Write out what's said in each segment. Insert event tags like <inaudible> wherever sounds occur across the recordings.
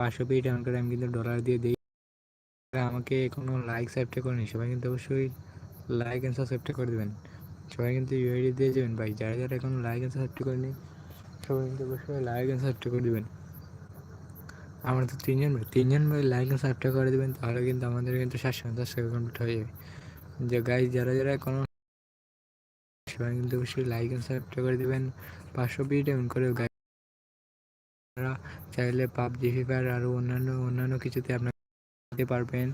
পাঁচশো পেয়ে ডাউন করে আমি কিন্তু ডলার দিয়ে দিই। আমাকে কোনো লাইক সাবস্ক্রাইব করেনি সবাই কিন্তু অবশ্যই লাইক অ্যান্ড সাবস্ক্রাইবটা করে দেবেন। সবাই কিন্তু ইউআইডি দিয়ে যাবেন ভাই, যারা যারা এখন লাইক অ্যান্ড সাবস্ক্রাইব করেনি, সবাই কিন্তু অবশ্যই লাইক অ্যান্ড সাবস্ক্রাইব করে দেবেন। আমরা তো তিনজন ভাই তিনজন ভাই লাইক অ্যান্ড সাবস্ক্রাইব করে দেবেন, তাহলে কিন্তু আমাদের কিন্তু সাতশো সাবস্ক্রাইব কমপ্লিট হয়ে যাবে। যে গাই যারা যারা কোনো সবাই কিন্তু অবশ্যই লাইক অ্যান্ড সাবস্ক্রাইব করে দেবেন, পাঁচশো বিট এমন করে গাইজ চাইলে পাবজি, ফ্রি ফায়ার আরও অন্যান্য অন্যান্য কিছুতে আপনার দিতে পারবেন।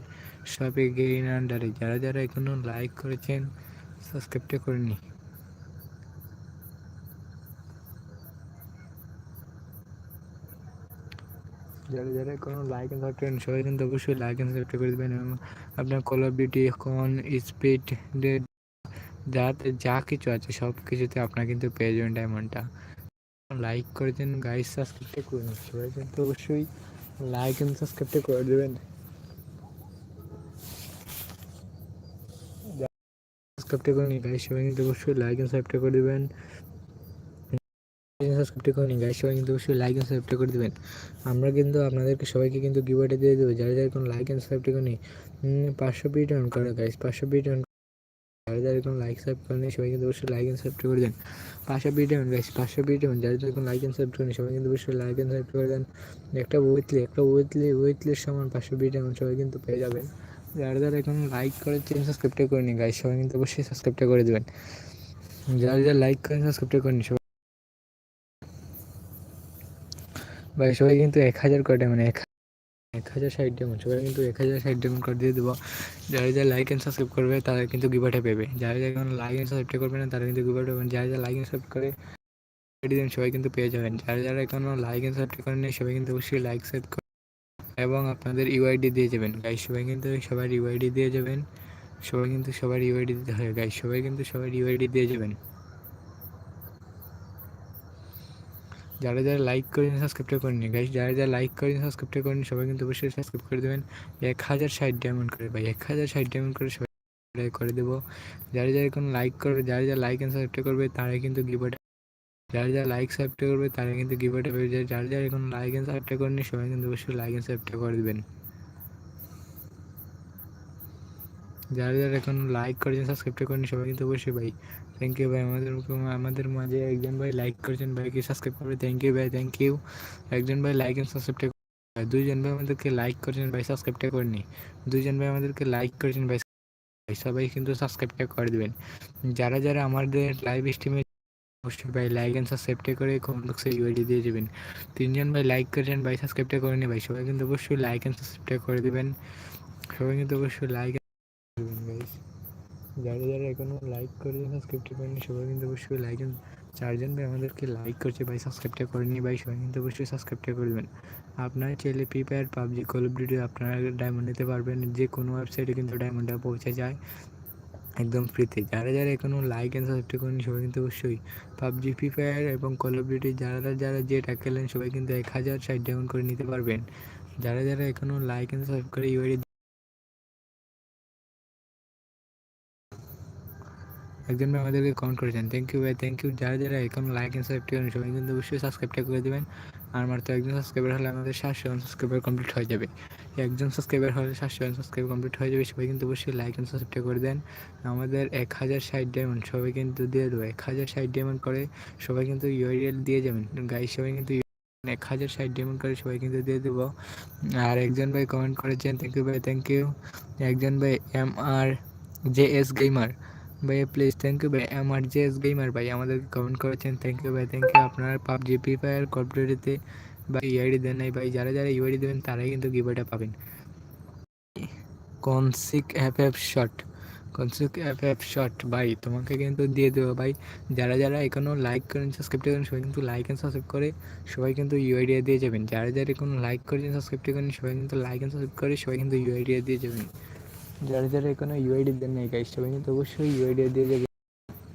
সবে গেইন আন্ডারে যারা যারা এখনও লাইক করেছেন সাবস্ক্রাইবটা করে নি যারা যারা কোনো লাইক এন্ড সাবস্ক্রাইব সবাই কিন্তু অবশ্যই লাইক এন্ড সাবস্ক্রাইব করে দেবেন এবং আপনার কল অফ ডিউটি এখন স্পিড যাতে যা কিছু আছে সব কিছুতে আপনার কিন্তু পেয়ে যাবেন ডায়মন্ডটা লাইক করেছেন গাইস সাবস্ক্রাইবটা করুন সবাই কিন্তু অবশ্যই লাইক এন্ড সাবস্ক্রাইবটা করে দেবেন। সাবস্ক্রাইবটা করে নিন গাইস সবাই কিন্তু অবশ্যই লাইক এন্ড সাবস্ক্রাইব করে দেবেন। সাবস্ক্রাইব করে নিন গাইস সবাই কিন্তু অবশ্যই লাইক এন্ড করে দেবেন। আমরা কিন্তু আপনাদেরকে সবাইকে কিন্তু গিভওয়েটা দিয়ে দেবো, যারা যারা কোনো লাইক এন্ড সাবস্ক্রাইব করে পাঁচশো বিট অন করে গাইস পাঁচশো বিট অন যারা যারা কোনো লাইক সাবস্ক্রাইব করে নিই, সবাই কিন্তু অবশ্যই লাইক এন্ড সাবস্ক্রাইব করে দেন। পাঁচশো বিট অন গাইস পাঁচশো বিট অন যারা যারা কোনো লাইক এন্ড সাবস্ক্রাইব করে নিই, সবাই কিন্তু অবশ্যই লাইক এন্ড সাবস্ক্রাইব করে দেন। একটা উইথলি একটা উইথলি উইথলির সমান পাঁচশো বিট এমন সবাই কিন্তু পেয়ে যাবেন। যারা যারা এখন লাইক করেছেন সাবস্ক্রাইবটা করে নিন গাইস সবাই কিন্তু অবশ্যই সাবস্ক্রাইবটা করে দেবেন। যারা যারা লাইক করেন সাবস্ক্রাইবটা করে নিন সবাই ভাই, সবাই কিন্তু এক হাজার করে মানে এক এক হাজার ষাট ডেমন, সবাই কিন্তু এক হাজার ষাট ডেমন করে দিয়ে দেবো। যারা যারা লাইক অ্যান্ড সাবস্ক্রাইব করবে, তারা কিন্তু গিভাটা পেবে। যারা যারা এখন লাইক অ্যান্ড সাবস্ক্রাইব করবে না, তারা কিন্তু গিভাটা পাবেন যারা যারা লাইক অ্যান্ড সাবস্ক্রাইব করে দেন, সবাই কিন্তু পেয়ে যাবেন। যারা যারা এখনও লাইক অ্যান্ড সাবস্ক্রাইব করেন সবাই কিন্তু অবশ্যই লাইক সেট এবং আপনাদের ইউআইডি দিয়ে যাবেন। গাইস সবাই কিন্তু সবার ইউআইডি দিয়ে যাবেন। সবাই কিন্তু সবার ইউআইডি দিতে হয়। গাইস সবাই কিন্তু সবার ইউআইডি দিয়ে যাবেন। যারা যারা লাইক করেন সাবস্ক্রাইবটা করেন গাইস যারা যারা লাইক করেন সাবস্ক্রাইবটা করেন সবাই কিন্তু অবশ্যই সাবস্ক্রাইব করে দেবেন। এক হাজার ষাট ডায়মন্ড করে, ভাই, এক হাজার ষাট ডায়মন্ড করে সবাই করে দেবো। যারা যারা কোনো লাইক করবে, যারা যারা লাইক অ্যান্ড সাবস্ক্রাইব করবে, তারাই কিন্তু গিভটা যারা যারা লাইক সাবস্ক্রাইব করবে তারা কিন্তু গিভটা পেয়ে যায়। যারা যারা এখন লাইক অ্যান্ড সাবস্ক্রাইব করেনি সবাই কিন্তু অবশ্যই লাইক অ্যান্ড সাবস্ক্রাইব করে দেবেন। যারা যারা এখন লাইক করেছেন সাবস্ক্রাইবটা করেন সবাই কিন্তু অবশ্যই, ভাই থ্যাংক ইউ ভাই আমাদের আমাদের মাঝে একজন ভাই লাইক করেছেন, ভাইকে সাবস্ক্রাইব করবে। থ্যাংক ইউ ভাই থ্যাংক ইউ একজন ভাই লাইক অ্যান্ড সাবস্ক্রাইবটা দুইজন ভাই আমাদেরকে লাইক করেছেন, ভাই সাবস্ক্রাইবটা করেনি দুইজন ভাই আমাদেরকে লাইক করেছেন, ভাই সবাই কিন্তু সাবস্ক্রাইবটা করে দেবেন। যারা যারা আমাদের লাইভ স্ট্রিমে অবশ্যই ভাই লাইক অ্যান্ড সাবস্ক্রাইবটা করে কমেন্ট বক্সে দিয়ে দেবেন। তিনজন ভাই লাইক করেছেন, ভাই সাবস্ক্রাইবটা করেনি ভাই। সবাই কিন্তু অবশ্যই লাইক অ্যান্ড সাবস্ক্রাইবটা করে দেবেন। সবাই কিন্তু অবশ্যই লাইক যারা যারা এখনও লাইক করে সাবস্ক্রাইবটা করেনি, সবাই কিন্তু অবশ্যই লাইক চারজন ভাই আমাদেরকে লাইক করছে ভাই সাবস্ক্রাইবটা করেনি ভাই, সবাই কিন্তু অবশ্যই সাবস্ক্রাইবটা করে দেবেন। আপনারা চাইলে free fire PUBG call of duty আপনারা ডায়মন্ড নিতে পারবেন। যে কোনো ওয়েবসাইটে কিন্তু ডায়মন্ডটা পৌঁছে যায় একদম ফ্রিতে যারা যারা এখনও লাইক অ্যান্ড সাবস্ক্রাইব করেন, সবাই কিন্তু অবশ্যই পাবজি ফ্রি ফায়ার এবং কল অফ ডিউটি যারা যারা যেটা খেলেন সবাই কিন্তু এক হাজার ষাট ডায়মন্ড করে নিতে পারবেন। যারা যারা এখনও লাইক অ্যান্ড সাবস্ক্রাইব করে ইউআইডি একজন ভাই আমাদেরকে কমেন্ট করেছেন। থ্যাংক ইউ ভাই থ্যাংক ইউ যারা যারা এখন লাইক অ্যান্ড সাবস্ক্রাইব করেন, সবাই কিন্তু অবশ্যই সাবস্ক্রাইবটা করে দেবেন। আর মাত্র একজন সাবস্ক্রাইবার হলে আমাদের সাতশো সাবস্ক্রাইবার কমপ্লিট হয়ে যাবে। একজন সাবস্ক্রাইবার হলে সাতশো সাবস্ক্রাইব কমপ্লিট হয়ে যাবে, সবাই কিন্তু অবশ্যই লাইক অ্যান্ড সাবস্ক্রাইব করে দেন। আমাদের এক হাজার ষাট ডায়মন্ড সবাই কিন্তু দিয়ে দেবো। এক হাজার ষাট ডায়মন্ড করে সবাই কিন্তু ইউআইডিএল দিয়ে যাবেন। গাইড সবাই কিন্তু এক হাজার ষাট ডায়মন্ড করে সবাই কিন্তু দিয়ে দেবো। আর একজন ভাই কমেন্ট করেছেন থ্যাংক ইউ ভাই থ্যাংক ইউ একজন ভাই M R J S gamer ভাই প্লিজ থ্যাংক ইউ ভাই। আমার জে এস গেমার ভাই আমাদের কমেন্ট করেছেন থ্যাংক ইউ ভাই। থ্যাংক ইউ আপনার পাবজি ফ্রি ফায়ার কম্পিউটারিতে বা ইউআইডি দেন নাই, ভাই। যারা যারা ইউআইডি দেবেন, তারাই কিন্তু গিভওয়েটা পাবেন। কনসিক অ্যাপ অ্যাপ শট কনসিক অ্যাপ অ্যাপ শট ভাই, তোমাকে কিন্তু দিয়ে দেবো, ভাই। যারা যারা এখনও লাইক করেন সাবস্ক্রাইব করেন, সবাই কিন্তু লাইক অ্যান্ড সাবস্ক্রাইব করে, সবাই কিন্তু ইউআইডিয়া দিয়ে যাবেন। যারা যারা কোনো লাইক করেছেন সাবস্ক্রাইব করেন, সবাই কিন্তু লাইক অ্যান্ড সাবস্ক্রাইব করে, সবাই কিন্তু ইউআইডিয়া দিয়ে যাবেন। যারা যারা এখনও ইউআইডি দেন নাই গাইস সবাই কিন্তু অবশ্যই ইউআইডি দিয়ে যাবে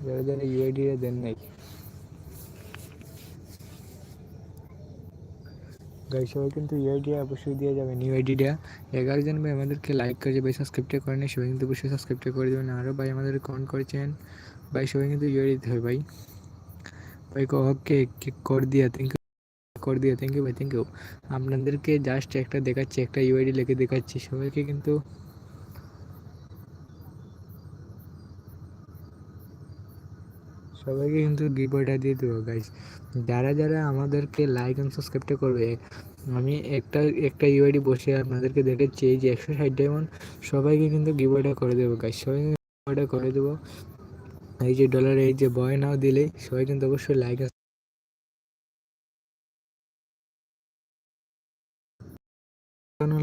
যারা যারা ইউআইডি দেন নাই। গাইস সবাই কিন্তু ইউআইডি অবশ্যই দিয়ে যাবেন ইউআইডিটা এগারো জন ভাই আমাদেরকে লাইক করেছে ভাই সাবস্ক্রাইবটা করেন সবাই কিন্তু অবশ্যই সাবস্ক্রাইবটা করে দেবেন। আরও ভাই আমাদের কমেন্ট করেছেন, ভাই সবাই কিন্তু ইউআইডি দিতে হবে ভাই। ভাই ওকে কর দিয়া থ্যাংক ইউ করে দিয়ে থ্যাংক ইউ ভাই থ্যাংক ইউ আপনাদেরকে জাস্ট একটা দেখাচ্ছি, একটা ইউআইডি লিখে দেখাচ্ছি। সবাইকে কিন্তু সবাইকে কিন্তু গিফটটা দিয়ে দেবো গাইস যারা যারা আমাদেরকে লাইক অ্যান্ড সাবস্ক্রাইবটা করবে, আমি একটা একটা ইউআইডি বসে আপনাদেরকে দেখাচ্ছি এই যে একশো ষাট ডায়মন্ড সবাইকে কিন্তু গিফটটা করে দেবো গাইস সবাইকে গিভওয়েটা করে দেবো। এই যে ডলার এই যে বয় নাও দিলেই সবাই কিন্তু অবশ্যই লাইক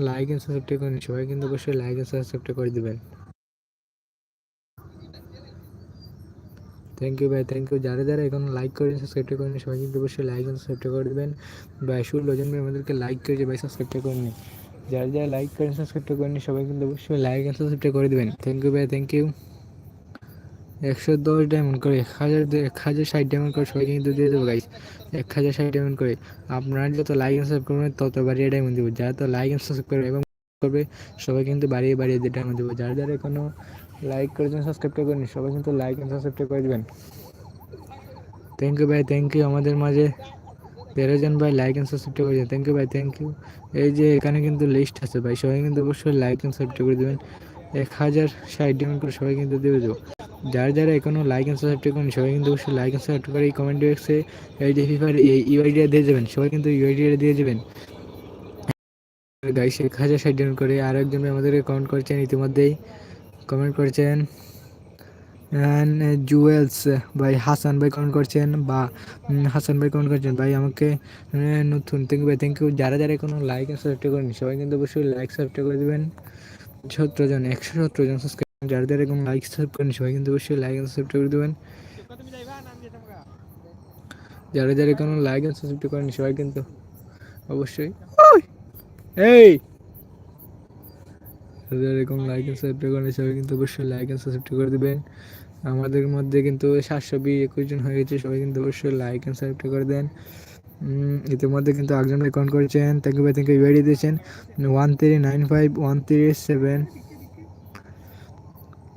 লাইক অ্যান্ড সাবস্ক্রাইব করেন সবাই কিন্তু অবশ্যই লাইক অ্যান্ড সাবস্ক্রাইব করে দিবেন। থ্যাংক ইউ ভাই থ্যাংক ইউ যারা যারা এখন লাইক করেন সাবস্ক্রাইব করেন সবাই কিন্তু অবশ্যই লাইক অ্যান্ড সাবস্ক্রাইব করে দেবেন। ভাই সুর লোজন ভাই আমাদেরকে লাইক করেছে ভাই সাবস্ক্রাইব করেনি। যারা যারা লাইক করেন সাবস্ক্রাইব করেনি, সবাই কিন্তু অবশ্যই লাইক অ্যান্ড সাবস্ক্রাইব করে দেবেন। থ্যাংক ইউ ভাই থ্যাংক ইউ একশো দশ ডায়মন্ড করে, এক হাজার এক হাজার ষাট ডায়মন্ড করে সবাইকে কিন্তু দিয়ে দেবো গাইস এক হাজার ষাট ডায়মন্ড করে। আপনারা যত লাইক অ্যান্ড সাবস্ক্রাইব করবেন, তত বাড়িয়ে ডায়মন্ড দেবো। যারা তো লাইক অ্যান্ড সাবস্ক্রাইব করবে, এবং করবে সবাই কিন্তু বাড়িয়ে বাড়িয়ে ডায়মন্ড দেবো। যারা যারা কোনো লাইক করেছেন সাবস্ক্রাইব করেন সবাই কিন্তু লাইক অ্যান্ড সাবস্ক্রাইব করে দেবেন। থ্যাংক ইউ ভাই থ্যাংক ইউ আমাদের মাঝে। তেরো জন ভাই লাইক অ্যান্ড সাবস্ক্রাইব করেছেন থ্যাংক ইউ ভাই থ্যাংক ইউ এই যে এখানে কিন্তু লিস্ট আছে ভাই, সবাই কিন্তু অবশ্যই লাইক অ্যান্ড সাবস্ক্রাইব করে দেবেন। এক হাজার ষাট ডায়মন্ড করে সবাই কিন্তু দেবে দেবো যারা যারা এখনও লাইক অ্যান্ড সাবস্ক্রাইব করেন সবাই কিন্তু অবশ্যই লাইক অ্যান্ড সাবস্ক্রাইব করে এই কমেন্ট বক্সে এই যে ফিফার এই ইউআইডিটা দিয়ে যাবেন। সবাই কিন্তু ইউআইডিটা দিয়ে যাবেন। গাইস এক হাজার ষাট ডাউন করে আর একজন আমাদেরকে কমেন্ট করেছেন ইতিমধ্যেই। কমেন্ট করেছেন। জুয়েলস ভাই হাসান ভাই কমেন্ট করছেন বা হাসান ভাই কমেন্ট করছেন। ভাই আমাকে নতুন থ্যাংক ইউ ভাই থ্যাংক ইউ যারা যারা কোনো লাইক আর সাবস্ক্রাইব করেন সবাই কিন্তু অবশ্যই লাইক সাবস্ক্রাইব করে দেবেন। সতেরো জন, একশো সতেরো জন সাবস্ক্রাইব যারা যারা কোনো লাইক সাবস্ক্রাইব করেন সবাই কিন্তু অবশ্যই লাইক আর সাবস্ক্রাইব করে দেবেন। যারা যারা কোনো লাইক আর সাবস্ক্রাইব করেন সবাই কিন্তু অবশ্যই এই! এরকম লাইক এন্ড সাবস্ক্রাইব সবাই কিন্তু অবশ্যই লাইক এন্ড সাবস্ক্রাইব করে দেবেন। আমাদের মধ্যে কিন্তু সাতশো বি একুশ জন হয়ে গেছে সবাই কিন্তু অবশ্যই লাইক এন্ড সাবস্ক্রাইব করে দেন। ইতিমধ্যে কিন্তু একজন অ্যাকাউন্ট করেছেন। থ্যাংক ইউ ভাই থ্যাংক ইউ বেরিয়ে দিয়েছেন। One three nine five one three seven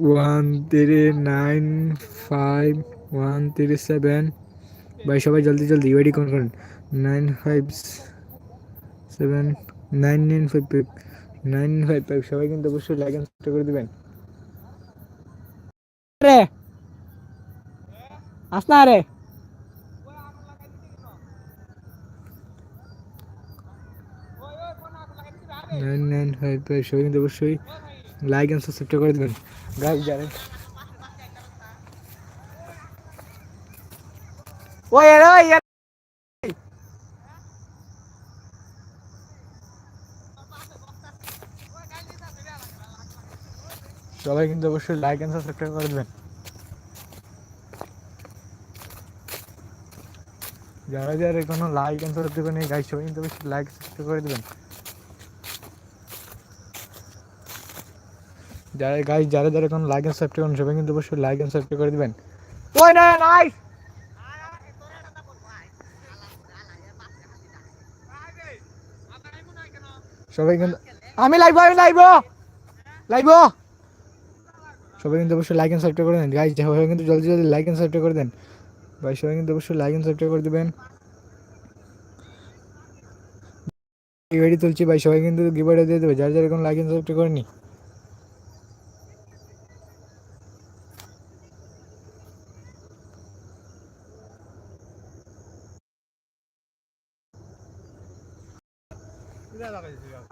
one three nine five one three seven ভাই, সবাই জলদি জলদি ইউআইডি কমেন্ট করেন। Nine five seven nine nine five nine five five সবাই কিন্তু অবশ্যই লাইক এন্ড সাবস্ক্রাইব করে দিবেন। রে আস না রে নাইন নাইন ফাইভ ফাইভ সবাই কিন্তু অবশ্যই লাইক এন্ড সাবস্ক্রাইব করে দেবেন। গাইজ জানেন ওই ওই সবাই কিন্তু অবশ্যই লাইক এন্ড সাবস্ক্রাইব করে দেবেন যারা যারা কোনো লাইক এন্ড সাবস্ক্রাইব করে গাইজ সবাই কিন্তু অবশ্যই লাইক সাবস্ক্রাইব করে দেবেন। যারা গাইজ যারা যারা কোনো লাইক এন্ড সাবস্ক্রাইব করেন, সবাই কিন্তু অবশ্যই লাইক এন্ড সাবস্ক্রাইব করে দিবেন। ওই না নাইস সবাই কিন্তু আমি লাইভ আমি লাইভ লাইভ সবাই কিন্তু অবশ্যই লাইক এন্ড সাবস্ক্রাইব করে দেন। গাইজ সবাই কিন্তু জলদি জলদি লাইক এন্ড সাবস্ক্রাইব করে দেন। ভাই, সবাই কিন্তু অবশ্যই লাইক এন্ড সাবস্ক্রাইব করে দেবেন। গিভাইডি তুলছি, ভাই, সবাই কিন্তু গিভাইডি দিয়ে দেবে। যার যার এখন লাইক এন্ড সাবস্ক্রাইব করেনি।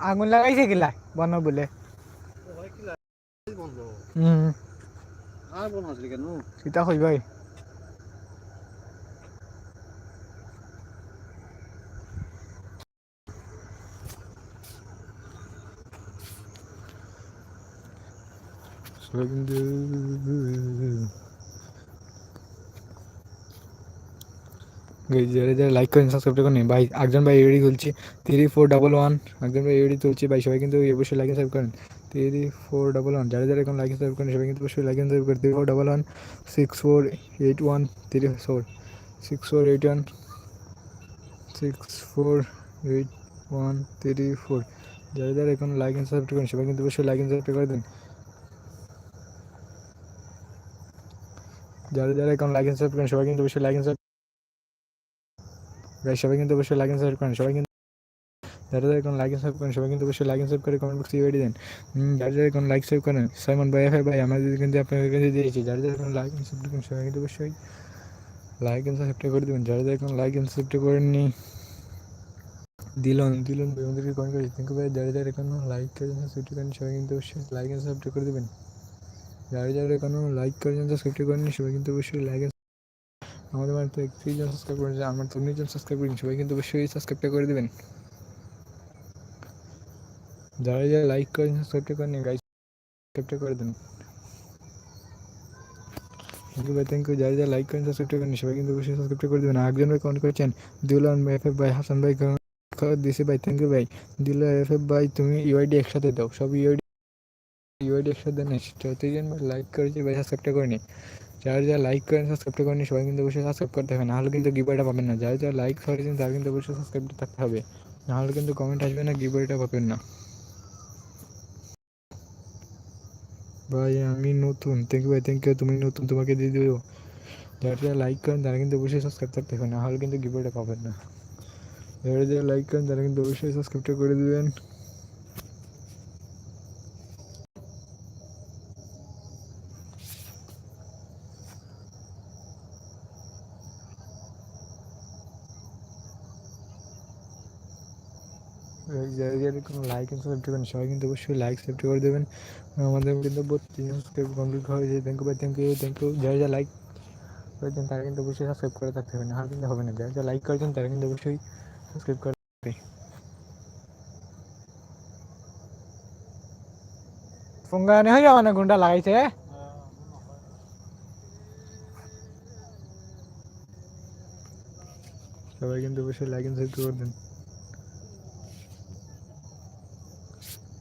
আগুন লাগাইছে কিলা বন বলে। সীতা কই ভাই। যারা যারা লাইক করেন সাবস্ক্রাইব করেন ভাই একজন ভাই এডি তুলছি। থ্রি ফোর ডাবল ওয়ান একজন ভাই এডি তুলছি। ভাই সবাই কিন্তু অবশ্যই লাইক সাবস্ক্রাইব করেন। থ্রি ফোর ডাবল ওয়ান যারা যারা এখন লাইক সাবস্ক্রাইব করেন, সবাই কিন্তু অবশ্যই লাইক সাবস্ক্রাইব করেন three four double one six four eight one three four six four eight one six four eight one three four যারা যারা এখন লাইক সাবস্ক্রাইব করেন, সবাই কিন্তু অবশ্যই লাইক সাবস্ক্রাইব করে দেন। যারা যারা এখন লাইক সাবস্ক্রাইব করেন, সবাই কিন্তু অবশ্যই লাইক ভাই সবাই কিন্তু অবশ্যই লাইক সাবস্ক্রাইব করেন, সবাই যারা যারা এখন লাইক সাবস্ক্রাইব করেন, সবাই কিন্তু অবশ্যই লাইক সাবস্ক্রাইব করে কমেন্ট বক্সে ইউআইডি দেন। যারা যারা এখন লাইক সাবস্ক্রাইব করেন, সাইমন ভাই, এফআই ভাই আমাদের কিন্তু আপনাদের কাছে দিয়েছি যারা যারা এখন লাইক সাবস্ক্রাইব করেন, সবাই কিন্তু অবশ্যই লাইক এন্ড সাবস্ক্রাইব করে দেবেন। যারা যারা এখন লাইক এন্ড সাবস্ক্রাইব করেননি, দিলন দিলন ভাই আমাদেরকে কমেন্ট করে থ্যাংক ইউ ভাই যারা যারা এখন লাইক করেন সাবস্ক্রাইব করেন সবাই কিন্তু অবশ্যই লাইক এন্ড সাবস্ক্রাইব করে দেবেন। যারা যারা এখনও লাইক করেন সাবস্ক্রাইব করেননি, সবাই কিন্তু অবশ্যই লাইক আমাদের বাড়িতে একত্রিশ জন সাবস্ক্রাইব করেছে, আমার তো উনিশ জন সাবস্ক্রাইব করেন, সবাই কিন্তু অবশ্যই সাবস্ক্রাইবটা করে দেবেন। যারা যারা লাইক করেন সাবস্ক্রাইবটা করেন গাইজ সাবস্ক্রাইবটা করে দেন থ্যাংক ইউ ভাই থ্যাংক ইউ যারা যারা লাইক করেন সাবস্ক্রাইবটা করেন সবাই কিন্তু অবশ্যই সাবস্ক্রাইবটা করে দেবেন একজন ভাই কমেন্ট করেছেন দিউলান ভাই এফ ভাই হাসান ভাই দিছে ভাই থ্যাংক ইউ ভাই দিল এফ ভাই তুমি ইউআইডি একসাথে দাও সব ইউআইডি ইউআইডি একসাথে নেই যতজন ভাই লাইক করেছে ভাই সাবস্ক্রাইবটা করে নি যারা যারা লাইক করেন সাবস্ক্রাইবটা করেন সবাই কিন্তু অবশ্যই সাবস্ক্রাইব করতে হবে নাহলে কিন্তু গিবারটা পাবেন না যারা যারা লাইক করেছেন তারা কিন্তু অবশ্যই সাবস্ক্রাইবটা থাকতে হবে নাহলে কিন্তু কমেন্ট আসবে না গিবারটা পাবেন না ভাই, আমি নতুন। থ্যাংক ইউ ভাই থ্যাংক ইউ তুমি নতুন, তোমাকে দিয়ে দেবো যারা যারা লাইক করেন, তারা কিন্তু অবশ্যই সাবস্ক্রাইব থাকতে হবে নাহলে কিন্তু গিফটটা পাবেন না। যারা যারা লাইক করেন, তারা কিন্তু অবশ্যই সাবস্ক্রাইবটা করে দেবেন যারা যারা কোনো লাইক এন্ড সাবস্ক্রাইব করেন সবাই কিন্তু অবশ্যই লাইক সাবস্ক্রাইব করে দেবেন। আমাদের কিন্তু বত্রিশ সাবস্ক্রাইব কমপ্লিট হয়েছে। থ্যাংক ইউ ভাই থ্যাংক ইউ থ্যাংক ইউ যারা যারা লাইক করেছেন, তারা কিন্তু অবশ্যই সাবস্ক্রাইব করে থাকতে হবে, না আর কিন্তু হবে না। যারা যারা লাইক করেছেন, তারা কিন্তু অবশ্যই সাবস্ক্রাইব করে থাকবে। ফোঙ্গানে হয়ে যাওয়া না গুন্ডা লাগাইছে? সবাই কিন্তু অবশ্যই লাইক এন্ড সাবস্ক্রাইব করে দেন।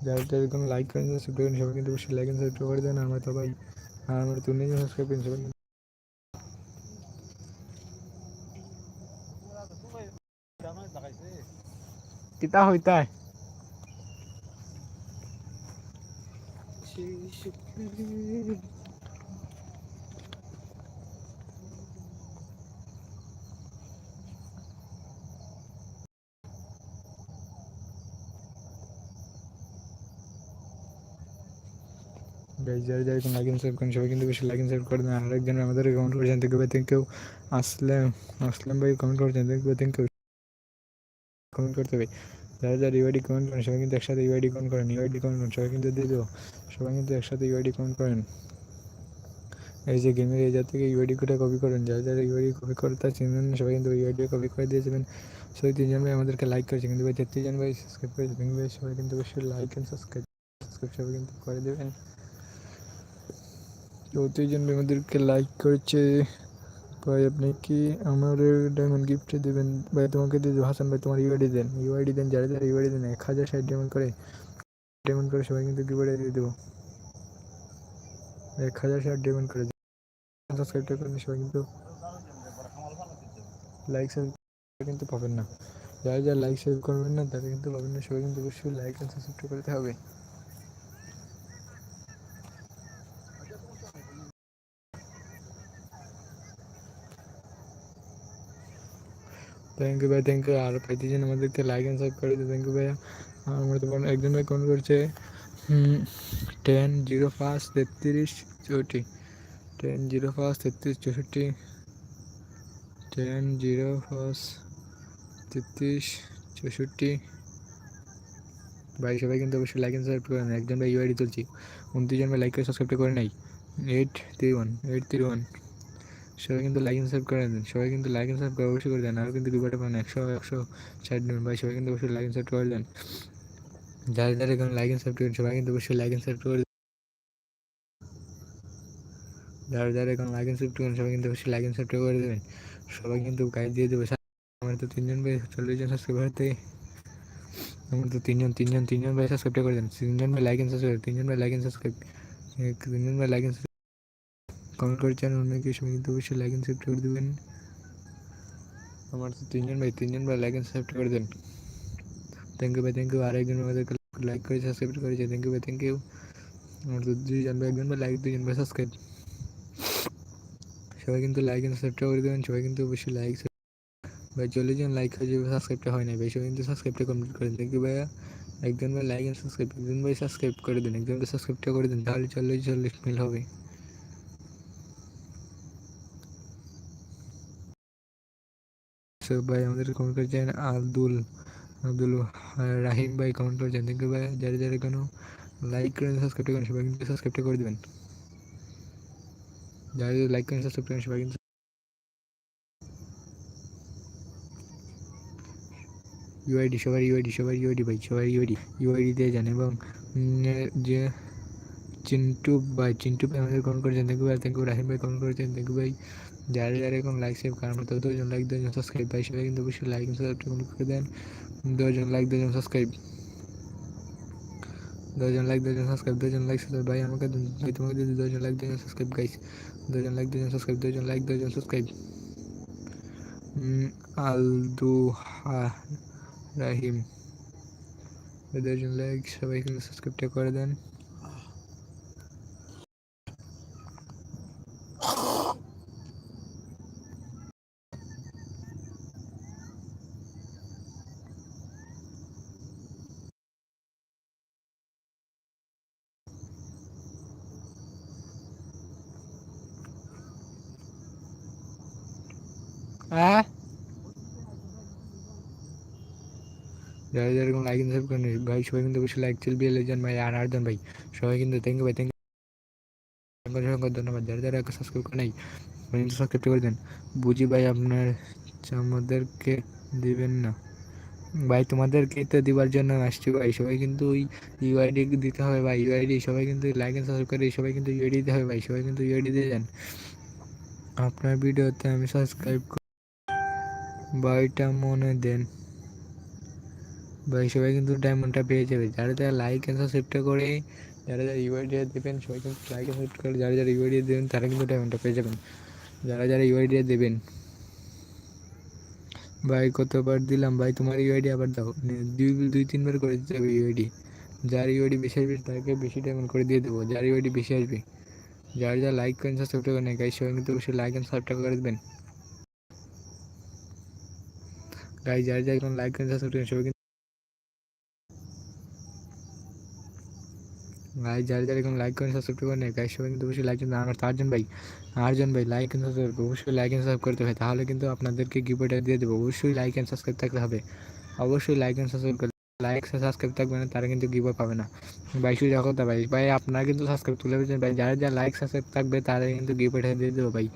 যারা যারা কোনো লাইক করেন সাবস্ক্রাইব করেন সবাই কিন্তু অবশ্যই লাইক এন্ড সাবস্ক্রাইব করে দেন আমরা সবাই আর আমরা তুমি সাবস্ক্রাইব করেন সবাই কিতা হইতায়? গাইজ যারা যারা কোনো লাইক সাবস্ক্রাইব করেন সবাই কিন্তু বেশি লাইক সাবস্ক্রাইব করে দেন। আর একজন আমাদের কমেন্ট করেছেন ইউ ভাই থ্যাংক ইউ আসলাম আসলাম ভাই কমেন্ট করেছেন thank you thank you comment করতে হবে। যারা যারা ইউআইডি কমেন্ট করেন সবাই কিন্তু একসাথে ইউআইডি কমেন্ট করেন ইউআইডি কমেন্ট করেন সবাই কিন্তু দিয়ে সবাই কিন্তু একসাথে ইউআইডি কমেন্ট করেন। এই যে গেমের এই জাত থেকে ইউআইডি করে কপি করেন যারা যারা ইউআইডি কপি করে তার চিনবেন না, সবাই কিন্তু ইউআইডি কপি করে দিয়েছিলেন সবাই তিনজন ভাই আমাদেরকে লাইক করেছে কিন্তু ভাই তেত্রিশ জন ভাই সাবস্ক্রাইব করেছে ভাই সবাই কিন্তু অবশ্যই লাইক অ্যান্ড সাবস্ক্রাইব সাবস্ক্রাইব সবাই কিন্তু করে দেবেন। চৌত্রিশ জন আমাদেরকে লাইক করেছে ভাই আপনি কি আমার ডায়মন্ড গিফট দেবেন ভাই তোমাকে দিয়ে হাসান ভাই তোমার ইউআইডি দেন ইউআইডি দেন যারা যারা ইউআইডি দেন এক হাজার ষাট ডায়মন্ড করে ডায়মন্ড করে সবাই কিন্তু গিফট দিয়ে দেবো এক হাজার ষাট ডায়মন্ড করে সাবস্ক্রাইবটা সবাই কিন্তু লাইক সাবস্ক্রাইব কিন্তু পাবেন না যারা যারা লাইক সেভ করবেন না তারা কিন্তু পাবেন না সবাই কিন্তু অবশ্যই লাইক অ্যান্ড সাবস্ক্রাইব করতে হবে থ্যাংক ইউ ভাই থ্যাংক ইউ আর প্রতিদিন আমাদেরকে লাইক অ্যান্ড সাবস্ক্রাইব করে থ্যাংক ইউ ভাইয়া আমরা তো কোনো- একজন ভাই কমেন্ট করছে টেন জিরো পাঁচ তেত্রিশ চৌষট্টি। টেন জিরো পাঁচ তেত্রিশ চৌষট্টি। টেন জিরো পাঁচ তেত্রিশ চৌষট্টি। ভাই, সবাই কিন্তু অবশ্যই লাইক অ্যান্ড সাবস্ক্রাইব করেন একজন ভাই ইউআইডি তুলছি। উনত্রিশ জন ভাই লাইক করে সাবস্ক্রাইবটা করে নাই। Eight three one eight three one সবাই কিন্তু লাইক সাবস্ক্রাইব করে দেন সবাই কিন্তু লাইক সাবস্ক্রাইব অবশ্যই করে দেন আর কিন্তু দুবারটা পান একশো একশো ষাট দিন ভাই সবাই কিন্তু অবশ্যই লাইক সাবস্ক্রাইব করে দেন যারা যারা এখানে লাইক সাবস্ক্রাইব সবাই কিন্তু অবশ্যই লাইক সাবস্ক্রাইব করে যারা যারা এখন লাইক সাবস্ক্রাইব করেন সবাই কিন্তু অবশ্যই লাইক সাবস্ক্রাইব করে দেবেন সবাই কিন্তু গাইড দিয়ে দেবে আমার তো তিনজন ভাই চল্লিশ জন সাবস্ক্রাইবার থেকে আমার তো তিনজন তিনজন তিনজন ভাই সাবস্ক্রাইবটা করে দেন তিনজন ভাই লাইক সাবস্ক্রাইব তিনজন ভাই লাইক সাবস্ক্রাইব তিনজন ভাই লাইক অ্যান্ড কমেন্ট করেছেন অনেকে সময় কিন্তু অবশ্যই লাইক অ্যান্ড করে দেবেন। আমার তো তিনজন ভাই তিনজন ভাই লাইক অ্যান্ড সাবস্ক্রাইব করে দেন। থ্যাংক ইউ ভাই থ্যাংক ইউ আরেকজন আমাদেরকে লাইক করেছে সাবস্ক্রাইব করেছে থ্যাংক ইউ ভাই থ্যাংক ইউ আমার তো দুইজন ভাই, একজন ভাই লাইক দুইজন ভাই সাবস্ক্রাইব সবাই কিন্তু লাইক অ্যান্ড সাবস্ক্রাইব করে দেবেন। সবাই কিন্তু অবশ্যই লাইক ভাই, চল্লিশ জন লাইক হয়ে যাবে সাবস্ক্রাইবটা হয় নাই ভাই। সবাই কিন্তু সাবস্ক্রাইবটা কমপ্লিট করে দিন। ইউ ভাইয়া। একজন ভাই লাইক এন্ড সাবস্ক্রাইব একজন ভাই সাবস্ক্রাইব করে দিন। একজন ভাই সাবস্ক্রাইবটা করে দিন। তাহলে চল্লিশ চল্লিশ মিল হবে। সো ভাই, আমাদের কমেন্ট করেছেন আব্দুল আব্দুল রাহিম ভাই কমেন্ট করেছেন থ্যাংক ইউ ভাই, যারা যারা কোনো লাইক করেন সাবস্ক্রাইবটা করেন, সবাই কিন্তু সাবস্ক্রাইবটা করে দেবেন। যারা লাইক করেন সাবস্ক্রাইব করেন, সবাই কিন্তু ইউআইডি সবার ইউআইডি সবার ইউআইডি ভাই, সবার ইউআইডি ইউআইডি দিয়ে যান এবং যে চিন্টু ভাই চিন্টু ভাই আমাদের কমেন্ট করেছেন থ্যাংক ইউ ভাই থ্যাংক ইউ রাহিম ভাই কমেন্ট করেছেন থ্যাংক ইউ ভাই যারা যারা এখন লাইক সেভ কারণ তো দুজন লাইক দুজন সাবস্ক্রাইব ভাই, সবাই কিন্তু অবশ্যই লাইক সাবস্ক্রাইব করে দেন। দুজন লাইক দুজন সাবস্ক্রাইব দুজন লাইক দুজন সাবস্ক্রাইব দুজন লাইক সাবস্ক্রাইব ভাই, আমাকে ভাই, তোমাকে দিদি দুজন লাইক দুজন সাবস্ক্রাইব গাইস দুজন লাইক দুজন সাবস্ক্রাইব দুজন লাইক দুজন সাবস্ক্রাইব আলদু হা রাহিম দুজন লাইক সবাই কিন্তু সাবস্ক্রাইবটা করে দেন। করেন। ভাই, সবাই কিন্তু অবশ্যই লাইক চলবে লেজেন ভাই আর আরজন ভাই। সবাই কিন্তু থ্যাংক ইউ ভাই থ্যাংক ইউ অসংখ্য ধন্যবাদ। যারা যারা সাবস্ক্রাইব করে নাই কিন্তু সাবস্ক্রাইব করে দেন। বুঝি ভাই, আপনার আমাদেরকে দিবেন না। ভাই, তোমাদেরকে তো দিবার জন্য আসছি ভাই। সবাই কিন্তু ওই ইউআইডি দিতে হবে ভাই ইউআইডি সবাই কিন্তু লাইক এন্ড সাবস্ক্রাইব করে, সবাই কিন্তু ইউআইডি দিতে হবে ভাই। সবাই কিন্তু ইউআইডি দিয়ে যান। আপনার ভিডিওতে আমি সাবস্ক্রাইব ভাইটা মনে দেন। ভাই, সবাই কিন্তু ডায়মন্ডটা পেয়ে যাবে। যারা যারা লাইক অ্যান্ড সাবস্ক্রাইবটা করে, যারা যারা ইউআইডি দেবেন, সবাই কিন্তু লাইক অ্যান্ড সাবস্ক্রাইব করে, যারা যারা ইউআইডি দেবেন, তারা কিন্তু ডায়মন্ডটা পেয়ে যাবেন। যারা যারা ইউআইডি দেবেন। ভাই, কতবার দিলাম? ভাই, তোমার ইউআইডি আবার দাও। দুই দুই, তিনবার করে দিতে হবে ইউআইডি যার ইউআইডি বেশি আসবে, তাকে বেশি ডায়মন্ড করে দিয়ে দেবো। যার ইউআইডি বেশি আসবে, যারা যারা লাইক করেন সাবস্ক্রাইব করেন গাইস সবাই কিন্তু অবশ্যই লাইক অ্যান্ড সাবস্ক্রাইব করে দেবেন। গাইস যারা যারা এখন লাইক করেন সাবস্ক্রাইব করেন সবাই ভাই যারা যারা এখন লাইক করেন সাবস্ক্রাইব করেন গাইস সবাই কিন্তু অবশ্যই লাইক আমার চারজন ভাই আটজন ভাই লাইক এন্ড সাবস্ক্রাইব অবশ্যই লাইক এন্ড সাবস্ক্রাইব করতে হবে। তাহলে কিন্তু আপনাদেরকে গিফটটা দিয়ে দেবো। অবশ্যই লাইক এন্ড সাবস্ক্রাইব থাকতে হবে। অবশ্যই like and subscribe like subscribe থাকবে না, তারা কিন্তু গিভ পাবে না। ভাই, শুধু যখন ভাই। ভাই, আপনারা কিন্তু সাবস্ক্রাইব তুলে ফেলছেন। ভাই, যারা যারা লাইক সাবস্ক্রাইব থাকবে তারা কিন্তু গিফটটা দিয়ে দেবো ভাই।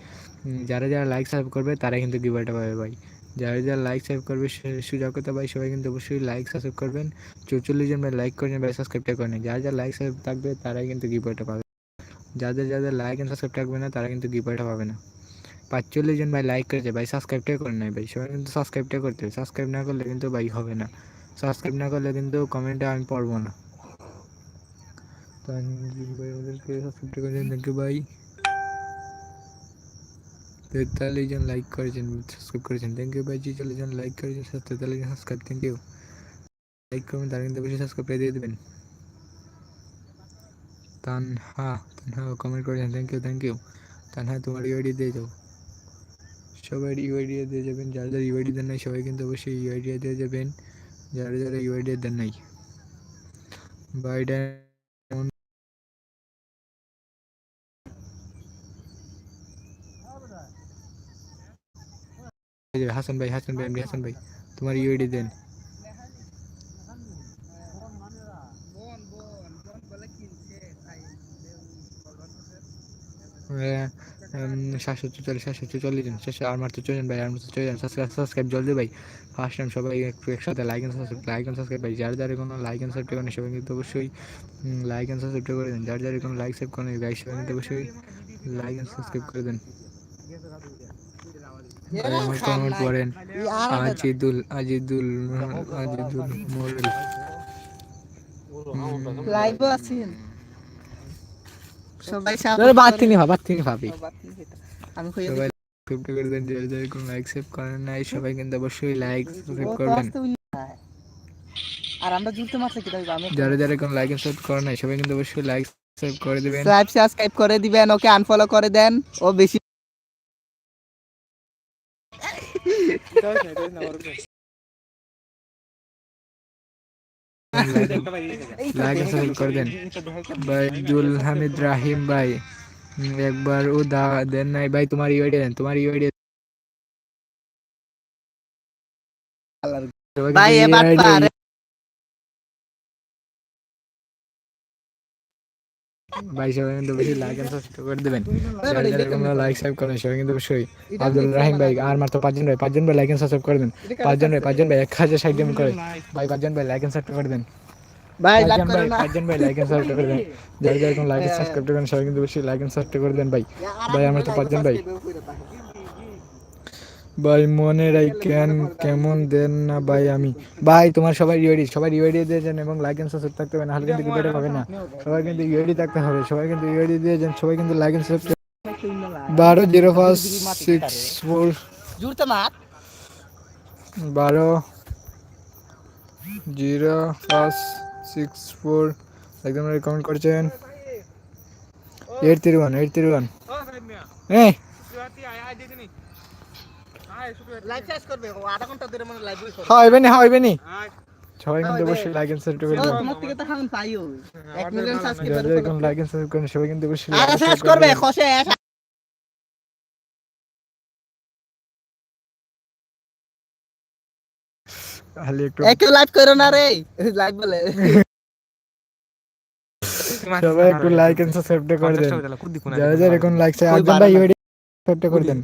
যারা যারা লাইক সাবস্ক্রাইব করবে তারা কিন্তু গিফটটা পাবে ভাই। যারা যারা লাইক সাবস্ক্রাইব করবে, সে- সুজাকতা ভাই সবাই কিন্তু অবশ্যই লাইক সাবস্ক্রাইব করবেন। চৌচল্লিশ জন লাইক করেন ভাই সাবস্ক্রাইবটা করেন। যারা যারা লাইক সাবস্ক্রাইব থাকবে, তারাই কিন্তু গিফটটা পাবে। যাদের যাদের লাইক এন্ড সাবস্ক্রাইব থাকবে না, তারা কিন্তু গিফটটা পাবে না। পাঁচচল্লিশ জন ভাই লাইক করেছে, ভাই সাবস্ক্রাইবটাই করে নাই ভাই। সবাই কিন্তু সাবস্ক্রাইবটা করতে হবে। সাবস্ক্রাইব না করলে কিন্তু ভাই হবে না। সাবস্ক্রাইব না করলে কিন্তু কমেন্টে আমি পড়ব না। তানজিম ভাই আমাদেরকে সাবস্ক্রাইবটা করেছেন থ্যাংক ইউ ভাই। তেতাল্লিশ জন লাইক করেছেন সাবস্ক্রাইব করেছেন। থ্যাংক ইউ ভাই ছেচল্লিশ জন লাইক করেছেন, তেতাল্লিশ জন সাবস্ক্রাইব থ্যাংক ইউ লাইক করবেন তারা কিন্তু অবশ্যই সাবস্ক্রাইব দিয়ে দেবেন। তানহা তানহা কমেন্ট করেছেন। Thank you thank you Tanha, তোমার ইউআইডি দিয়ে যাও। সবাই ইউআইডি দিয়ে যাবেন। যারা যারা ইউআইডি দেন নাই, সবাই কিন্তু অবশ্যই ইউআইডি দিয়ে যাবেন। যারা যারা ইউআইডি দেন নাই। বাইডা হাসান ভাই হাসান ভাই হাসান ভাই, তোমার ইউআইডি দেন। সাতশো চল্লিশ সাতশো চল্লিশ জন শেষে আর মাত্র চল্লিশ ভাই, আর মাত্র জন। সাবস্ক্রাইব সাবস্ক্রাইব জলদি ভাই। ফার্স্ট টাইম সবাই একটু একসাথে like and subscribe like and subscribe ভাই। যার যারা কোনো লাইক অ্যান্ড সাবস্ক্রাইব করেন, সবাই কিন্তু অবশ্যই লাইক অ্যান্ড সাবস্ক্রাইব করে দেন। যার যারা কোনো লাইক সেভ করেন গাই সবাই কিন্তু অবশ্যই লাইক অ্যান্ড সাবস্ক্রাইব করে দেন। কমেন্ট করেন আজিদুল আজিদুল আজিদুল মোরেল লাইভও আছেন সবাই তোর বাদ তিনি ভাব বাদ তিনি ভাবি। আমি কই সবাই সাবস্ক্রাইব করে দেন যারা যারা কোনো লাইক সেভ করেন নাই সবাই কিন্তু অবশ্যই লাইক সাবস্ক্রাইব করবেন। আর আমরা জুড়তে মাত্র কি আমি যারা যারা কোনো লাইক সেভ করেন নাই সবাই কিন্তু অবশ্যই লাইক সেভ করে দেবেন। লাইভ সাবস্ক্রাইব করে দিবেন ওকে আনফলো করে দেন। ও বেশি ভাই আব্দুল হামিদ রাহিম ভাই একবার ও দা দেন নাই ভাই তোমার ইউআইডি দেন তোমার ইউআইডি ভাই এবার পারে ভাই সবাই কিন্তু বেশি লাইক এন্ড সাবস্ক্রাইব করে দেবেন। লাইক সাবস্ক্রাইব করেন সবাই কিন্তু অবশ্যই আব্দুল রাহিম ভাই আর মাত্র পাঁচজন ভাই পাঁচজন ভাই লাইক এন্ড সাবস্ক্রাইব করে দেন। পাঁচজন ভাই পাঁচজন ভাই এক হাজার ষাট জন করে। ভাই পাঁচজন ভাই লাইক এন্ড সাবস্ক্রাইব করে দেন। ভাই পাঁচজন ভাই না। পাঁচজন ভাই লাইক এন্ড সাবস্ক্রাইব করে দেন। যারা যারা এখন লাইক এন্ড সাবস্ক্রাইব করেন সবাই কিন্তু বেশি লাইক এন্ড সাবস্ক্রাইব করে দেন ভাই। ভাই আমরা তো পাঁচজন ভাই। ভাই মনে রাখেন কেমন দেন না ভাই আমি। ভাই তোমার সবাই ইউআইডি সবাই ইউআইডি দিয়ে যান এবং লাইক এন্ড সাবস্ক্রাইব থাকতে হবে না হলে কিন্তু ভিডিওটা পাবে না। সবাই কিন্তু ইউআইডি থাকতে হবে সবাই কিন্তু ইউআইডি দিয়ে যান সবাই কিন্তু লাইক এন্ড সাবস্ক্রাইব বারো জিরো পাঁচ সিক্স ফোর বারো জিরো পাঁচ সিক্স ফোর একদম কমেন্ট করছেন। Eight three one eight three one হ্যাঁ লাইভ শেষ করবে আধা ঘণ্টা ধরে মানে লাইভ করবে হয় হয় সবাই কিন্তু অবশ্যই লাইক এন্ড সাবস্ক্রাইব করে তোমার থেকে তো হান পাইও 1 মিলিয়ন সাবস্ক্রাইবার এখন লাইক এন্ড সাবস্ক্রাইব করেন সবাই কিন্তু অবশ্যই আরে শেষ করবে খসে খালি একটু একটু লাইভ করো না রে লাইভ বলে। সবাই একটু লাইক এন্ড সাবস্ক্রাইব করে দেন। যারা যারা এখন লাইক চাই কই ভাই না। সাবস্ক্রাইব করে দেন।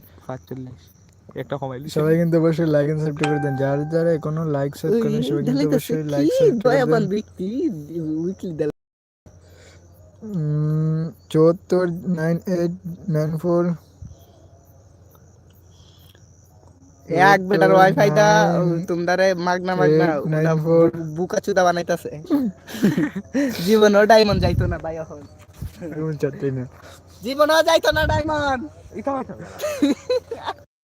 একটা কমাইলি সবাই কিন্তু অবশ্যই লাইক এন্ড সাবস্ক্রাইব করে দেন। যারা যারা এখনও লাইক সাবস্ক্রাইব করেন সবাই কিন্তু অবশ্যই লাইক সাবস্ক্রাইব করে দয়াবান দেন ব্যক্তি উইকলি উম, চুয়াত্তর নাইন এইট নাইন ফোর এক বেটার ওয়াইফাই দা তোমরা মাগনা মাগনা বুকা চুদা বানাইতাছে। জীবনও ডায়মন্ড যাইতো না ভাই এখন। চারটে না। জীবনও যাইতো না ডায়মন্ড <laughs>